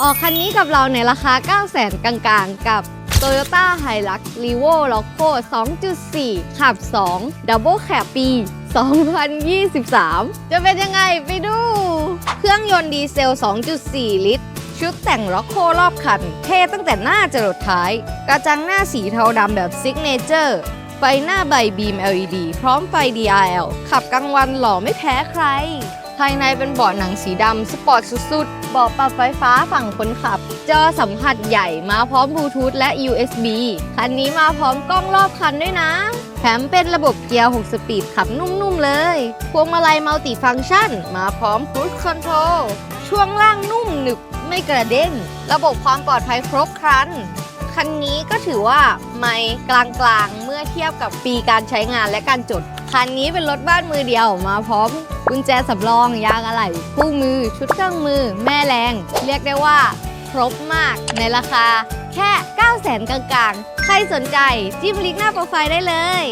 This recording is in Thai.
ออกคันนี้กับเราในราคา9 0 0 0 0 0กลางๆ กับ Toyota Hilux Revo Loco 2.4 ขับ 2 Double Cab ปี 2023 จะเป็นยังไงไปดู เครื่องยนต์ดีเซล 2.4 ลิตร ชุดแต่งล็อกโครอบคัน เท่ตั้งแต่หน้าจรดท้าย กระจังหน้าสีเทาดำแบบซิกเนเจอร์ ไฟหน้าใบบีม LED พร้อมไฟ DRL ขับกลางวันหล่อไม่แพ้ใคร ภายในเป็นเบาะหนังสีดำสปอร์ตสุดๆเบาะปรับไฟฟ้าฝั่งคนขับ จอสัมผัสใหญ่มาพร้อมบลูทูธและ USB คันนี้มาพร้อมกล้องรอบคันด้วยนะ แถมเป็นระบบเกียร์ 6 สปีดขับนุ่มๆเลย พวงมาลัยมัลติฟังก์ชัน มาพร้อม Cruise Control ช่วงล่างนุ่มหนึบไม่กระเด้งระบบความปลอดภัยครบครัน คันนี้ก็ถือว่าไม่กลางๆ เมื่อเทียบกับปีการใช้งานและการจด คันนี้เป็นรถบ้านมือเดียวมาพร้อมกุญแจสำรอง ยางอะไหล่คู่มือ ชุดเครื่องมือ แม่แรง เรียกได้ว่าครบมากในราคาแค่ 9 0 0 0 0 0กลางๆ ใครสนใจจิ้มลิงก์หน้าโปรไฟล์ได้เลย